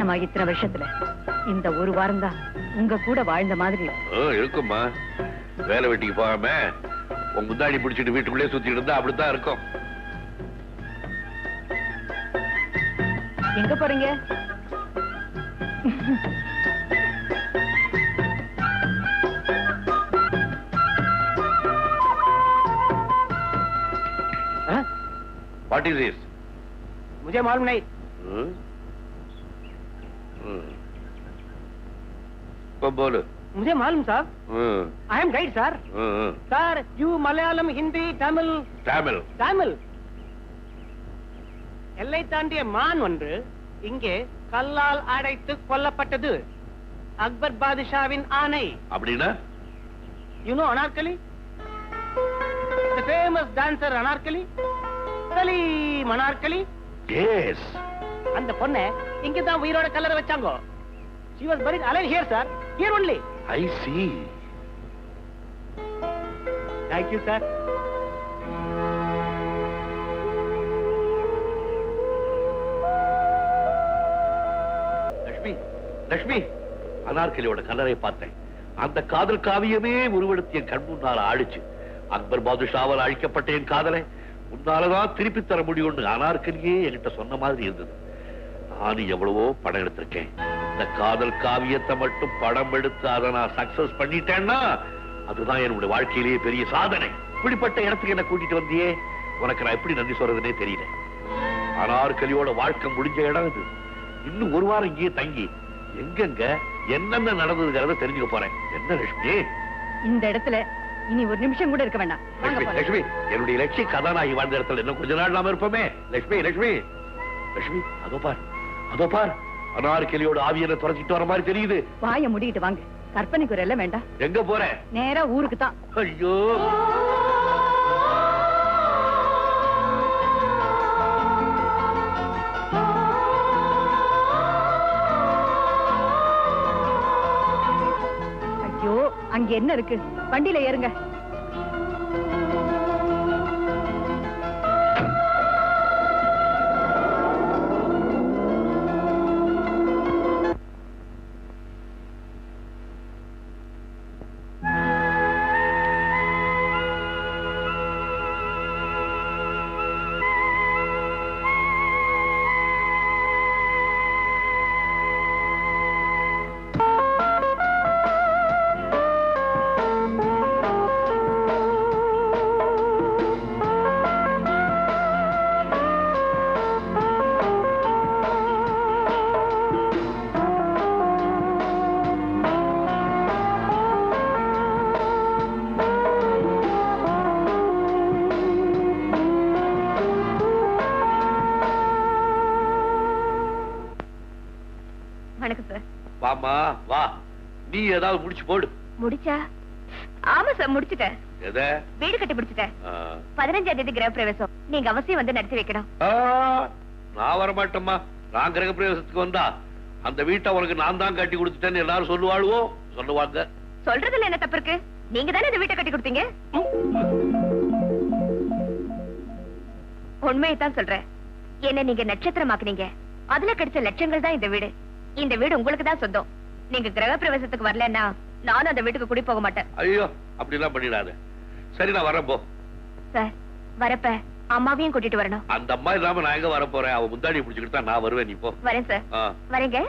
கல்யாணம் ஆகி இத்தனை வருஷத்துல இந்த ஒரு வாரம் தான் உங்க கூட வாழ்ந்த மாதிரி இருக்கு. ஆ, இருக்கும்மா வேலை வெட்டிக்கு போகாம உன் முந்தாடி பிடிச்சிட்டு வீட்டுக்குள்ளே சுத்திட்டு இருந்தா அப்படித்தான் இருக்கும் எங்க போறீங்க வாட் இஸ் இஸ் मुझे मालूम नहीं போலு मुझे मालूम साहब I am guide sir sir you Malayalam Hindi Tamil Tamil Tamil எல்லை தாண்டிய மான் ஒன்று இங்கே கல்லால் அடைத்து கொல்லப்பட்டது அக்பர் பாதுஷாவின் ஆணை அப்படின்னா you know Anarkali the famous dancer Anarkali Salim Anarkali yes அந்த பொண்ணை இங்க தான் உயிரோட கல்லறை வச்சாங்க She was buried alive here sir. Here only. I see thank you sir. Lakshmi Lakshmi அனார்கலியோட கல்லறை பார்த்தேன். அந்த காதல் காவியமே உருவெடுத்து என் கண் முன்னால் ஆடிச்சு. அக்பர் பாதுஷாவால் அழிக்கப்பட்ட என் காதலை உன்னாலதான் திருப்பி தர முடியும்னு அனார்கலியே என்கிட்ட சொன்ன மாதிரி இருந்தது. நானும் எவ்வளவோ படம் எடுத்திருக்கேன். இந்த காதல் காவியத்தை மட்டும் படம் எடுத்து அதை நான் சக்சஸ் பண்ணிட்டேன்னா அதுதான் என்னுடைய வாழ்க்கையிலேயே பெரிய சாதனை. இப்படிப்பட்ட இடத்துக்கு என்ன கூட்டிட்டு வந்தியே உனக்கு நான் எப்படி நன்றி சொல்றதுனே தெரியல. அனார்கலியோட வாழ்க்கை முடிஞ்ச இடம் இது. இன்னும் ஒரு வாரம் இங்கேயே தங்கி எங்கெங்க என்னென்ன நடந்ததுங்கிறத தெரிஞ்சுக்க போறேன். என்ன லட்சுமி? இந்த இடத்துல இனி ஒரு நிமிஷம் கூட இருக்க வேண்டாம். லட்சுமி என்னுடைய லட்சிய கதாநாயகி வாழ்ந்த இடத்துல இன்னும் கொஞ்ச நாள் நாம இருப்போமே. லட்சுமி லட்சுமி. லட்சுமி அதோ பார். அதோ பார் அனார்கலியோட ஆவியனை துரத்திட்டு வர மாதிரி தெரியுது. வாயை முடிக்கிட்டு வாங்க. கற்பனைக்கு ஒரு எல்லாம் வேண்டாம். எங்க போற? நேரா ஊருக்கு தான். ஐயோ. ஐயோ அங்க என்ன இருக்கு? வண்டியில ஏறுங்க. வணக்கம் சார் வாமா வா. நீ ஏதாவது முடிச்சு போடு. முடிச்சா? ஆமா சார் முடிச்சிட்டேன். எத? வீடு கட்டி முடிச்சிட்டேன். பதினஞ்சாம் தேதி கிரக பிரவேசம் நீங்க அவசியம் வந்து நடத்தி வைக்கணும். நான் வர மாட்டேம்மா நான் கிரக பிரவேசத்துக்கு வந்தா அந்த வீட்டை உனக்கு நான் தான் கட்டி கொடுத்துட்டேன்னு எல்லாரும் சொல்லுவாளுவோ? சொல்லுவாங்க சொல்றதுல என்ன தப்பு இருக்கு? நீங்க தானே இந்த வீட்டை கட்டி கொடுத்தீங்க? உண்மையை தான் சொல்றேன். என்ன நீங்க நட்சத்திரமாக்குனீங்க. அதுல கிடைச்ச லட்சங்கள் தான் இந்த வீடு. இந்த வீடு உங்களுக்கு தான் சொந்தம். நீங்க கிரக பிரவேசத்துக்கு வரலன்னா நானும் அந்த வீட்டுக்கு குடி போக மாட்டேன். ஐயோ அப்படிலாம் பண்ணிடாத. சரி நான் வரேன் போ. சார் வரப்ப அம்மாவையும் கூட்டிட்டு வரணும். அந்த அம்மா இல்லாம நான் எங்க வர போறேன்? அவ முந்தாடி பிடிச்சுக்கிட்டு தான் நான் வருவேன் நீ போ. வரேன் சார். வரேங்க.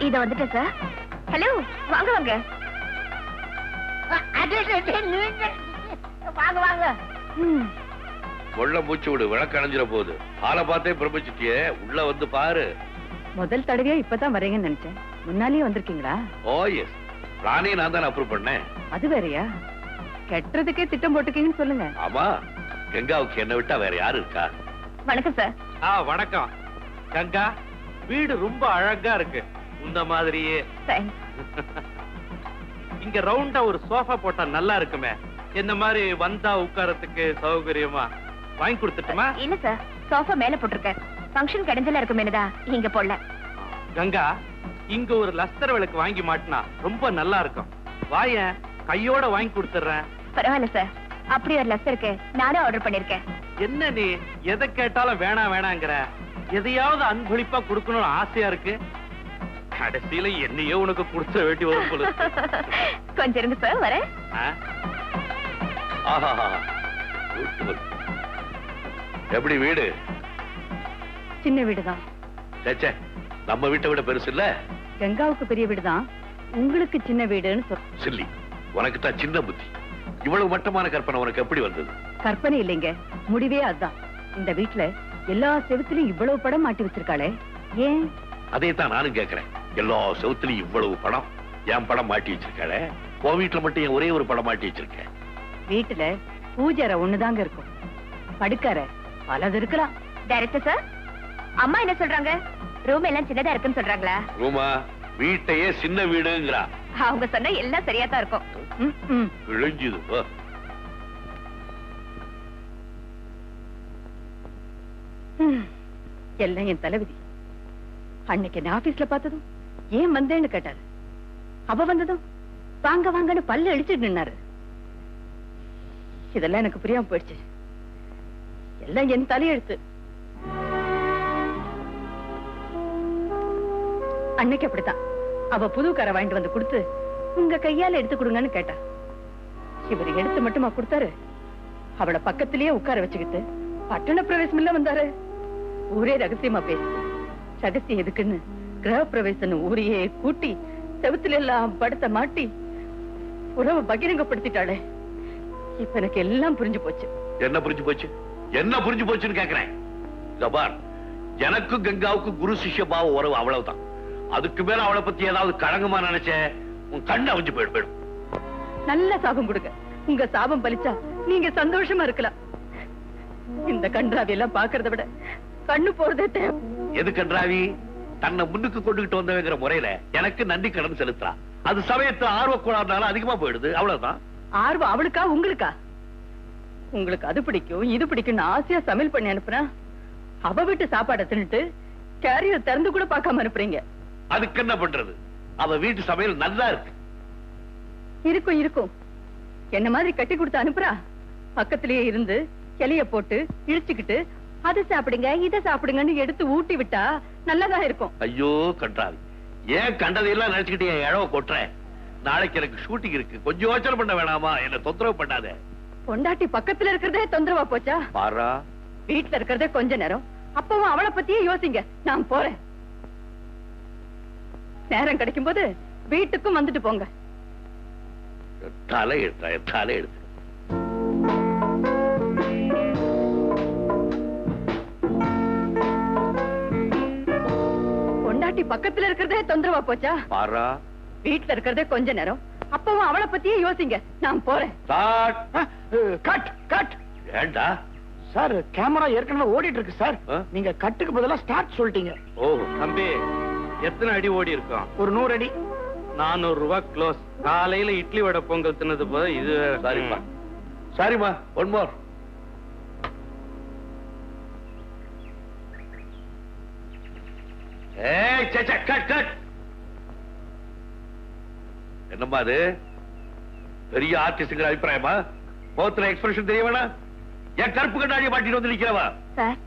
இத வந்துட்டேன் சார் ஹலோ வாங்க வாங்க. வாங்க வாங்க. ம், உள்ள மூச்சு விடு விளக்கு அணைஞ்சிட போகுது ஆளை பார்த்தே பிரமிச்சிட்டியே உள்ள வந்து பாரு. முதல் தடவையா இப்பதான் வரீங்கன்னு நினைச்சேன். முன்னாலேயே வந்திருக்கீங்களா? ஓ எஸ் பிளானே நான் தானே அப்ரூவ் பண்ணேன். அது வேறயா? கெட்டுறதுக்கே திட்டம் போட்டுக்கீங்கன்னு சொல்லுங்க. ஆமா கங்காவுக்கு என்ன விட்டா வேற யாரு இருக்கா? வணக்கம் சார் ஆ வணக்கம். கங்கா வீடு ரொம்ப அழகா இருக்கு. இந்த மாதிரியே. இங்க ரவுண்டா ஒரு சோஃபா போட்டா நல்லா இருக்குமே. இந்த மாதிரி வந்தா உட்காரத்துக்கு சௌகரியமா? வாங்கி கொடுத்துட்டுமா? இல்ல சார் சோஃபா மேல போட்டிருக்கேன். ஃபங்க்ஷன் கிடைஞ்சல இருக்குமேனுதா இங்க போடல. கங்கா இங்க ஒரு லஸ்தர் விளக்கு வாங்கி மாட்டினா ரொம்ப நல்லா இருக்கும். வாயேன் கையோட வாங்கி கொடுத்துறேன் பரவாயில்ல சார் அப்படி ஒரு லஸ் இருக்கு. நானே ஆர்டர் பண்ணிருக்கேன். என்ன நீ எதை கேட்டாலும் வேணாம் வேணாங்கிற. எதையாவது அன்பளிப்பா கொடுக்கணும்னு ஆசையா இருக்கு? கடைசியில என்னையோ உனக்கு கொடுத்த வேண்டி வரும் போல. கொஞ்சம் ஆ? ஆஹா Beautiful. எப்படி வீடு? சின்ன வீடுதான். நம்ம வீட்டை விட பெருசு இல்ல? கங்காவுக்கு பெரிய வீடுதான். உங்களுக்கு சின்ன வீடுன்னு சொல் சில்லி. உனக்கு தான் சின்ன புத்தி. இவ்வளவு மட்டமான கற்பனை உனக்கு எப்படி வந்தது? கற்பனை இல்லைங்க. முடிவே அதுதான். இந்த வீட்டுல எல்லா செவுத்துலயும் இவ்வளவு படம் மாட்டி வச்சிருக்காளே. ஏன்? அதே தான் நானும் கேக்குறேன். எல்லா செவுத்துலயும் இவ்வளவு படம் என் படம் மாட்டி வச்சிருக்காளே? உன் வீட்டுல மட்டும் என் ஒரே ஒரு படம் மாட்டி வச்சிருக்கேன் வீட்டுல பூஜை ஒண்ணுதாங்க இருக்கும். படுக்கற பலது இருக்கலாம். டைரக்டர் சார் அம்மா என்ன சொல்றாங்க? ரூம் எல்லாம் சின்னதா இருக்குன்னு சொல்றாங்களா? ரூமா வீட்டையே சின்ன வீடுங்கிறா. அவங்க சொன்னா எல்லாம் சரியா தான் இருக்கும். ம், ம். விழிஞ்சுது. எல்லாம் என் தலைவிதி. அன்னைக்கு என்ன ஆபீஸ்ல பார்த்ததும்? ஏன் வந்தேன்னு கேட்டாரு. அவ வந்ததும் வாங்க வாங்கன்னு பல்லு அடிச்சுட்டு நின்னாரு. இதெல்லாம் எனக்கு புரியாம போயிடுச்சு. எல்லாம் என் தலையெழுத்து. அன்னைக்கு அப்படித்தான். அவ புது வாங்கிட்டு வந்து கொடுத்து உங்க கையால எடுத்து கொடுங்கன்னு கேட்டா. இவர் எடுத்து மட்டுமா கொடுத்தாரு? அவள பக்கத்திலேயே உட்கார வச்சுக்கிட்டு பட்டண பிரவேசம் இல்ல வந்தாரு. ஊரே ரகசியமா பேசு ரகசியம் எதுக்குன்னு கிரக பிரவேசம் ஊரையே கூட்டி செவுத்துல எல்லாம் படுத்த மாட்டி உறவை பகிரங்கப்படுத்திட்டாளே. இப்ப எனக்கு எல்லாம் புரிஞ்சு போச்சு. என்ன புரிஞ்சு போச்சு? என்ன புரிஞ்சு போச்சுன்னு கேக்குறேன். இதோ பார். எனக்கும் கங்காவுக்கும் குரு சிஷ்ய பாவ உறவு அவ்வளவுதான். அதுக்கு மேல அவளை பத்தி ஏதாவது கழகமா நினைச்ச உன் கண்ணு அவிஞ்சு போயிடும் போயிடும். நல்ல சாபம் கொடுங்க உங்க சாபம் பலிச்சா நீங்க சந்தோஷமா இருக்கலாம். இந்த கன்றாவி எல்லாம் பாக்குறத விட கண்ணு போறதே தேவை. எது கன்றாவி? தன்னை முன்னுக்கு கொண்டுகிட்டு வந்தவங்கிற முறையில எனக்கு நன்றி கடன் செலுத்துறா. அது சமயத்துல ஆர்வ கோளாறுனால அதிகமா போயிடுது. அவ்வளவுதான். ஆர்வம் அவளுக்கா உங்களுக்கா? உங்களுக்கு அது பிடிக்கும் இது பிடிக்கும்னு ஆசையா சமையல் பண்ணி அனுப்புனா அவ வீட்டு சாப்பாடை தின்னுட்டு கேரியர் திறந்து கூட பார்க்காம அனுப்புறீங்க. அதுக்கு என்ன பண்றது? அவ வீட்டு சமையல் நல்லா இருக்கு. இருக்கும் இருக்கும். என்ன மாதிரி கட்டி கொடுத்து அனுப்புறா? பக்கத்திலேயே இருந்து கிளைய போட்டு இழிச்சுக்கிட்டு அது சாப்பிடுங்க இத சாப்பிடுங்கன்னு எடுத்து ஊட்டி விட்டா நல்லதா இருக்கும். ஐயோ கன்றாவி. ஏன் கண்டதையெல்லாம் நினைச்சுக்கிட்டு என் இழவ கொட்டுறேன் நாளைக்கு எனக்கு ஷூட்டிங் இருக்கு. கொஞ்சம் யோசனை பண்ண வேணாமா? என்ன தொந்தரவு பண்ணாத. பொண்டாட்டி பக்கத்துல இருக்கிறதே தொந்தரவா போச்சா? பாரா. வீட்டுல இருக்கிறதே கொஞ்ச நேரம். அப்பவும் அவளை பத்தியே யோசிங்க. நான் போறேன். நேரம் கிடைக்கும் போது வீட்டுக்கும் வந்துட்டு போங்க. தலை எடுத்தா தலை எடுத்து பொண்டாட்டி பக்கத்துல இருக்கிறதே தொந்தரவா போச்சா? பாரா. வீட்டுல இருக்கிறதே கொஞ்ச நேரம். அப்பவும் அவளை பத்தியே யோசிங்க. நான் போறேன். Cut cut. ஏண்டா சார் கேமரா ஏற்கனவே ஓடிட்டு இருக்கு சார்? நீங்க கட்டுக்கு பதிலா ஸ்டார்ட் சொல்லிட்டீங்க. ஓ தம்பி எத்தனை அடி ஓடி இருக்கும்? ஒரு நூறு அடி. நானூறு ரூபாய் க்ளோஸ் காலையில இட்லி வடை பொங்கல் தின்னது போது இது சரிப்பா சரிம்மா ஒன் மோர் என்னம்மா அது? பெரிய ஆர்டிஸ்ட்ங்கிற அபிப்பிராயமா? முகத்துல எக்ஸ்பிரஷன் தெரிய வேணாம் என் கருப்பு கண்ணாடியை மாட்டிட்டு வந்து நிக்கிறவா? சார்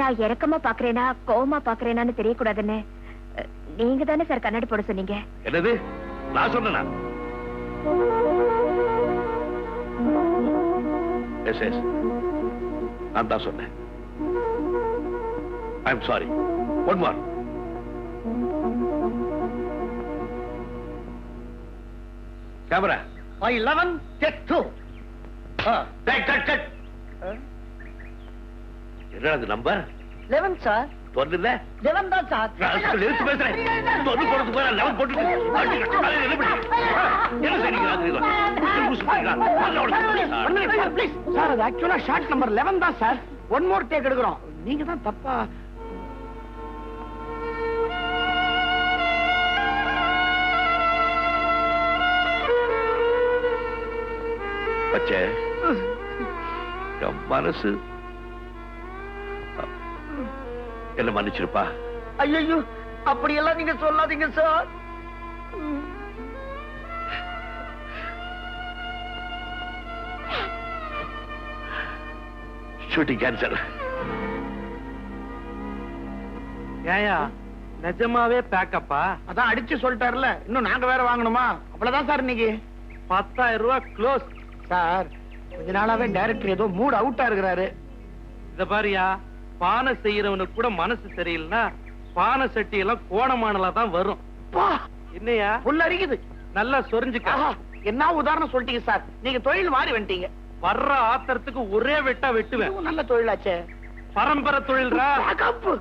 நான் இறக்கமா பாக்குறேனா கோவமா பாக்குறேனான்னு தெரியக்கூடாதுன்னு நீங்க தானே சார் கண்ணாடி போட சொன்னீங்க. என்னது? நான் சொன்னேனா? Yes yes. நான் தான் சொன்னேன். I am sorry one more camera I eleven take two cut cut cut என்னடா அது நம்பர் லெவன் சார் சொல்லல லெவன் தான் சார் ராஸ்கல், எடுத்து பேசுறேன். தொண்ணு போடுறதுக்கு போற லெவன் போட்டு காலையில என்ன பண்ணி என்ன செய்றீங்க ராத்திரில? One minute sir. Please sir அது ஆக்சுவலா ஷார்ட் நம்பர் லெவன் தான் சார் ஒன் மோர் டேக் எடுக்கிறோம். நீங்க தான் தப்பா பச்சை. என் மனசு. என்ன மன்னிச்சிருப்பா? ஐயோ அப்படியெல்லாம் நீங்க சொல்லாதீங்க சார். ஷூட்டிங் கேன்சல் ஏயா நிஜமாவே பேக்கப்பா? அதான் அடிச்சு சொல்லிட்டாருல இன்னும் நாங்க வேற வாங்கணுமா? அவ்வளவுதான் சார் இன்னைக்கு. பத்தாயிரம் ரூபாய் க்ளோஸ் சார் கொஞ்ச நாளாவே டைரக்டர் ஏதோ மூட் அவுட்டா இருக்கிறாரு. இத பாரியா பானை செய்யறவனுக்கு கூட மனசு சரியில்லைன்னா பானை சட்டி எல்லாம் கோணமானலா தான் வரும். பா! என்னையா? புல் அரிக்குது. நல்லா சொரிஞ்சுக்க. என்ன உதாரணம் சொல்லிட்டீங்க சார்? நீங்க தொழில் மாறி வந்துட்டீங்க. வர்ற ஆத்திரத்துக்கு ஒரே வெட்டா வெட்டுவேன். நல்ல தொழிலாச்சே. பரம்பரை தொழில்ரா? Backup.